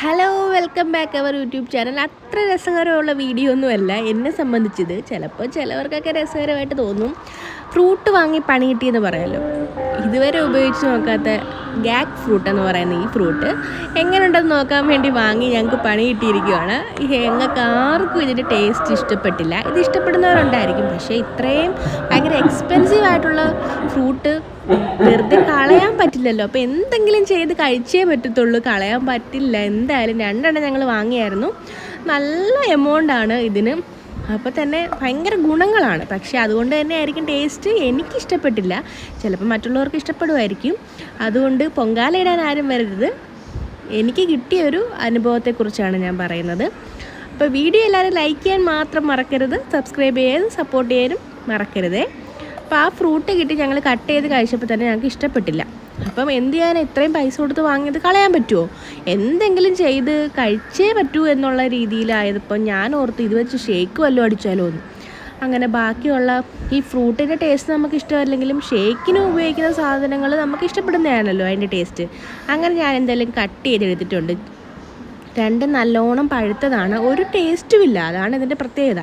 Hello welcome back our YouTube channel അത്ര രസകരമുള്ള video ഒന്നുമല്ല. എന്നെ സംബന്ധിച്ചത് ചിലപ്പോൾ ചിലവർക്കൊക്കെ രസകരമായിട്ട് തോന്നും. ഫ്രൂട്ട് വാങ്ങി പണി കിട്ടിയെന്ന് പറയാമല്ലോ ഇതുവരെ ഉപയോഗിച്ച് നോക്കാത്ത ഗാക്ക് ഫ്രൂട്ട് എന്ന് പറയുന്ന ഈ ഫ്രൂട്ട് എങ്ങനെയുണ്ടെന്ന് നോക്കാൻ വേണ്ടി വാങ്ങി ഞങ്ങൾക്ക് പണി കിട്ടിയിരിക്കുകയാണ് ഞങ്ങൾക്ക് ആർക്കും ഇതിന്റെ ടേസ്റ്റ് ഇഷ്ടപ്പെട്ടില്ല. ഇത് ഇഷ്ടപ്പെടുന്നവരുണ്ടായിരിക്കും. പക്ഷേ ഇത്രയും ഭയങ്കര എക്സ്പെൻസീവ് ആയിട്ടുള്ള ഫ്രൂട്ട് വെറുതെ കളയാൻ പറ്റില്ലല്ലോ. അപ്പോൾ എന്തെങ്കിലും ചെയ്ത് കഴിച്ചേ പറ്റത്തുള്ളൂ. കളയാൻ പറ്റില്ല. എന്തായാലും രണ്ടെണ്ണം ഞങ്ങൾ വാങ്ങിയായിരുന്നു. നല്ല എമൗണ്ടാണ് ഇതിന്. അപ്പോൾ തന്നെ ഭയങ്കര ഗുണങ്ങളാണ്. പക്ഷേ അതുകൊണ്ട് തന്നെ ആയിരിക്കും ടേസ്റ്റ് എനിക്ക് ഇഷ്ടപ്പെട്ടില്ല. ചിലപ്പോൾ മറ്റുള്ളവർക്ക് ഇഷ്ടപ്പെടുമായിരിക്കും. അതുകൊണ്ട് പൊങ്കാല ഇടാൻ ആരും വരരുത്. എനിക്ക് കിട്ടിയ ഒരു അനുഭവത്തെക്കുറിച്ചാണ് ഞാൻ പറയുന്നത്. അപ്പോൾ വീഡിയോ എല്ലാവരും ലൈക്ക് ചെയ്യാൻ മാത്രം മറക്കരുത്. സബ്സ്ക്രൈബ് ചെയ്യാനും സപ്പോർട്ട് ചെയ്യാനും മറക്കരുതേ. അപ്പോൾ ആ ഫ്രൂട്ട് കിട്ടി ഞങ്ങൾ കട്ട് ചെയ്ത് കഴിച്ചപ്പോൾ തന്നെ ഞങ്ങൾക്ക് ഇഷ്ടപ്പെട്ടില്ല. അപ്പം എന്ത് ചെയ്യാൻ ഇത്രയും പൈസ കൊടുത്ത് വാങ്ങിയത് കളയാൻ പറ്റുമോ എന്തെങ്കിലും ചെയ്ത് കഴിച്ചേ പറ്റൂ എന്നുള്ള രീതിയിലായതിപ്പോൾ ഞാൻ ഓർത്ത് ഇത് വെച്ച് ഷേക്ക് വല്ലതും അടിച്ചാലോ എന്ന് അങ്ങനെ ബാക്കിയുള്ള ഈ ഫ്രൂട്ടിന്റെ ടേസ്റ്റ് നമുക്ക് ഇഷ്ടമല്ലെങ്കിലും ഷേക്കിന് ഉപയോഗിക്കുന്ന സാധനങ്ങൾ നമുക്ക് ഇഷ്ടപ്പെടുന്നതാണല്ലോ അതിന്റെ ടേസ്റ്റ് അങ്ങനെ ഞാൻ എന്തായാലും കട്ട് ചെയ്തെടുത്തിട്ടുണ്ട്. രണ്ടും നല്ലോണം പഴുത്തതാണ്. ഒരു ടേസ്റ്റും ഇല്ല. അതാണ് ഇതിന്റെ പ്രത്യേകത.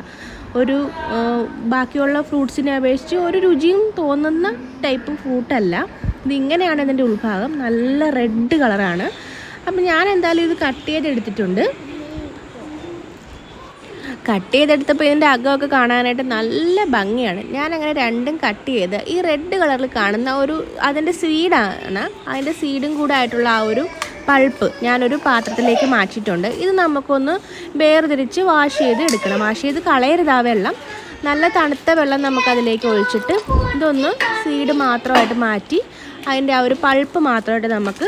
ഒരു ബാക്കിയുള്ള ഫ്രൂട്ട്സിനെ അപേക്ഷിച്ച് ഒരു രുചിയും തോന്നുന്ന ടൈപ്പ് ഫ്രൂട്ടല്ല. ഇതിങ്ങനെയാണ് ഇതിന്റെ ഉൾഭാഗം. നല്ല റെഡ് കളറാണ്. അപ്പം ഞാൻ എന്തായാലും ഇത് കട്ട് ചെയ്തെടുത്തിട്ടുണ്ട്. കട്ട് ചെയ്തെടുത്തപ്പോൾ ഇതിന്റെ അകമൊക്കെ കാണാനായിട്ട് നല്ല ഭംഗിയാണ്. ഞാൻ അങ്ങനെ രണ്ടും കട്ട് ചെയ്ത് ഈ റെഡ് കളറിൽ കാണുന്ന ഒരു അതിന്റെ സീഡാണ് അതിന്റെ സീഡും കൂടെ ആയിട്ടുള്ള ആ ഒരു പൾപ്പ് ഞാനൊരു പാത്രത്തിലേക്ക് മാറ്റിയിട്ടുണ്ട്. ഇത് നമുക്കൊന്ന് വേർതിരിച്ച് വാഷ് ചെയ്ത് എടുക്കണം. വാഷ് ചെയ്ത് കളയരുത് ആ വെള്ളം. നല്ല തണുത്ത വെള്ളം നമുക്കതിലേക്ക് ഒഴിച്ചിട്ട് ഇതൊന്ന് സീഡ് മാത്രമായിട്ട് മാറ്റി അതിന്റെ ആ ഒരു പൾപ്പ് മാത്രമായിട്ട് നമുക്ക്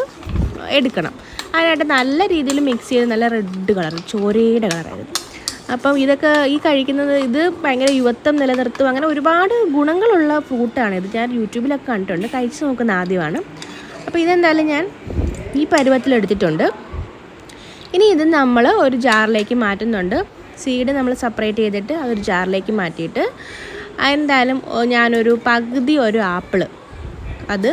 എടുക്കണം. അതിനായിട്ട് നല്ല രീതിയിൽ മിക്സ് ചെയ്ത് നല്ല റെഡ് കളർ ചോരയുടെ കളറായിരുന്നു അപ്പം ഇതൊക്കെ ഈ കഴിക്കുന്നത് ഇത് ഭയങ്കര യുവത്വം നിലനിർത്തും. അങ്ങനെ ഒരുപാട് ഗുണങ്ങളുള്ള ഫ്രൂട്ടാണ് ഇത്. ഞാൻ യൂട്യൂബിലൊക്കെ കണ്ടിട്ടുണ്ട്. കഴിച്ച് നോക്കുന്ന ആദ്യമാണ്. അപ്പോൾ ഇതെന്തായാലും ഞാൻ ഈ പരുവത്തിലെടുത്തിട്ടുണ്ട്. ഇനി ഇത് നമ്മൾ ഒരു ജാറിലേക്ക് മാറ്റുന്നുണ്ട്. സീഡ് നമ്മൾ സെപ്പറേറ്റ് ചെയ്തിട്ട് അതൊരു ജാറിലേക്ക് മാറ്റിയിട്ട് എന്തായാലും ഞാനൊരു പകുതി ഒരു ആപ്പിൾ അത്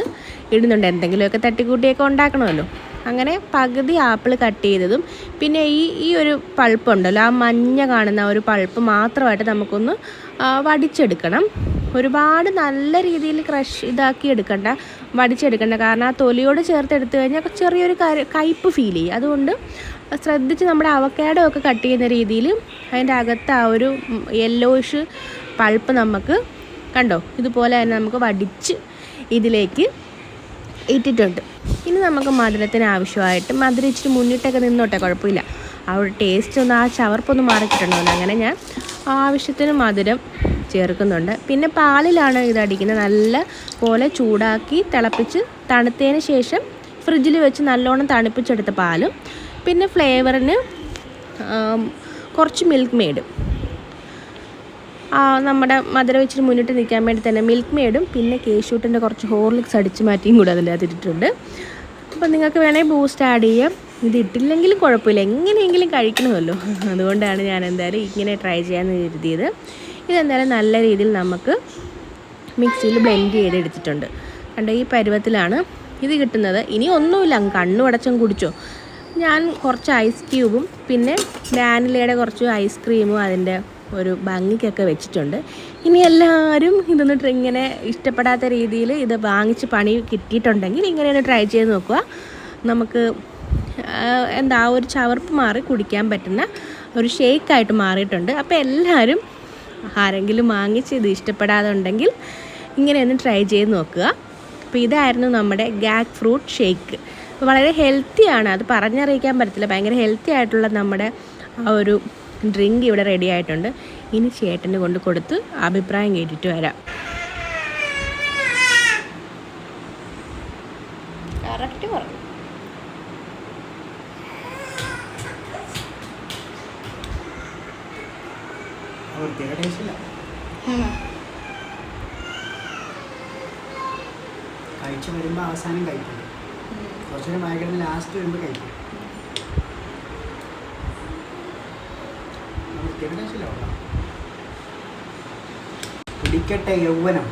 ഇടുന്നുണ്ട്. എന്തെങ്കിലുമൊക്കെ തട്ടിക്കൂട്ടിയൊക്കെ ഉണ്ടാക്കണമല്ലോ. അങ്ങനെ പകുതി ആപ്പിൾ കട്ട് ചെയ്തതും പിന്നെ ഈ ഈ ഒരു പൾപ്പുണ്ടല്ലോ ആ മഞ്ഞ കാണുന്ന ഒരു പൾപ്പ് മാത്രമായിട്ട് നമുക്കൊന്ന് വടിച്ചെടുക്കണം. ഒരുപാട് നല്ല രീതിയിൽ ക്രഷ് ഇതാക്കി എടുക്കണ്ട വടിച്ചെടുക്കണ്ട. കാരണം ആ തൊലിയോട് ചേർത്ത് എടുത്തു കഴിഞ്ഞാൽ ചെറിയൊരു കയ്പ്പ് ഫീൽ ചെയ്യും. അതുകൊണ്ട് ശ്രദ്ധിച്ച് നമ്മുടെ അവക്കാഡോ ഒക്കെ കട്ട് ചെയ്യുന്ന രീതിയിൽ അതിന്റെ അകത്ത് ആ ഒരു യെല്ലോയിഷ് പൾപ്പ് നമുക്ക് കണ്ടോ? ഇതുപോലെ തന്നെ നമുക്ക് വടിച്ച് ഇതിലേക്ക് ഇട്ടിട്ടുണ്ട്. ഇനി നമുക്ക് മധുരത്തിന് ആവശ്യമായിട്ട് മധുരം ഇച്ചിരി മുന്നിട്ടൊക്കെ നിന്നോട്ടെ കുഴപ്പമില്ല. ആ ഒരു ടേസ്റ്റ് ഒന്ന് ആ ചവർപ്പൊന്ന് മാറിക്കിട്ടുണ്ടോ അങ്ങനെ ഞാൻ ആവശ്യത്തിന് മധുരം ചേർക്കുന്നുണ്ട്. പിന്നെ പാലിലാണ് ഇത് അടിക്കുന്നത്. നല്ല പോലെ ചൂടാക്കി തിളപ്പിച്ച് തണുത്തതിന് ശേഷം ഫ്രിഡ്ജിൽ വെച്ച് നല്ലോണം തണുപ്പിച്ചെടുത്ത പാലും. പിന്നെ ഫ്ലേവറിന് കുറച്ച് മിൽക്ക് മെയ്ഡ്. നമ്മുടെ മധുര വെച്ചിട്ട് മുന്നിട്ട് നിൽക്കാൻ വേണ്ടി തന്നെ മിൽക്ക് മെയ്ഡും പിന്നെ കേശൂട്ടിന്റെ കുറച്ച് ഹോർലിക്സ് അടിച്ച് മാറ്റിയും കൂടെ അതിന്റെ അകത്ത് ഇട്ടിട്ടുണ്ട് അപ്പോൾ നിങ്ങൾക്ക് വേണമെങ്കിൽ ബൂസ്റ്റ് ആഡ് ചെയ്യാം. ഇത് ഇട്ടില്ലെങ്കിലും കുഴപ്പമില്ല. എങ്ങനെയെങ്കിലും കഴിക്കണമല്ലോ. അതുകൊണ്ടാണ് ഞാൻ എന്തായാലും ഇങ്ങനെ ട്രൈ ചെയ്യാമെന്ന് കരുതിയത്. ഇതെന്തായാലും നല്ല രീതിയിൽ നമുക്ക് മിക്സിയിൽ ബ്ലെൻഡ് ചെയ്തെടുത്തിട്ടുണ്ട്. കണ്ടോ ഈ പരുവത്തിലാണ് ഇത് കിട്ടുന്നത്. ഇനി ഒന്നുമില്ല അങ്ങ് കണ്ണു അടച്ചും കുടിച്ചോ. ഞാൻ കുറച്ച് ഐസ് ക്യൂബും പിന്നെ വാനിലയുടെ കുറച്ച് ഐസ്ക്രീമും അതിന്റെ ഒരു ഭംഗിക്കൊക്കെ വെച്ചിട്ടുണ്ട്. ഇനി എല്ലാവരും ഇതൊന്ന് ഇങ്ങനെ ഇഷ്ടപ്പെടാത്ത രീതിയിൽ ഇത് വാങ്ങിച്ച് പണി കിട്ടിയിട്ടുണ്ടെങ്കിൽ ഇങ്ങനെ ഒന്ന് ട്രൈ ചെയ്ത് നോക്കുക. നമുക്ക് എന്താ ഒരു ചവർപ്പ് മാറി കുടിക്കാൻ പറ്റുന്ന ഒരു ഷേക്കായിട്ട് മാറിയിട്ടുണ്ട്. അപ്പോൾ എല്ലാവരും ആരെങ്കിലും വാങ്ങിച്ച് ഇത് ഇഷ്ടപ്പെടാതെ ഉണ്ടെങ്കിൽ ഇങ്ങനെ ഒന്ന് ട്രൈ ചെയ്ത് നോക്കുക. അപ്പോൾ ഇതായിരുന്നു നമ്മുടെ ഗാക്ക് ഫ്രൂട്ട് ഷേക്ക്. വളരെ ഹെൽത്തിയാണ് അത് പറഞ്ഞറിയിക്കാൻ പറ്റത്തില്ല. ഭയങ്കര ഹെൽത്തി ആയിട്ടുള്ള നമ്മുടെ ആ ഒരു ഡ്രിങ്ക് ഇവിടെ റെഡി ആയിട്ടുണ്ട്. ഇനി ചേട്ടന് കൊണ്ട് കൊടുത്ത് അഭിപ്രായം കേട്ടിട്ട് വരാം. കറക്റ്റ് പറഞ്ഞു? വൃത്തിയുടെ ടേസ്റ്റില്ല കഴിച്ചു വരുമ്പോൾ അവസാനം കഴിക്കും. കുറച്ചുകൂടെ ഭയങ്കര ലാസ്റ്റ് വരുമ്പോൾ കഴിക്കും. വൃത്തിയുടെ ടേസ്റ്റില്ല കേട്ടോ. പിടിക്കട്ടെ യൗവനം.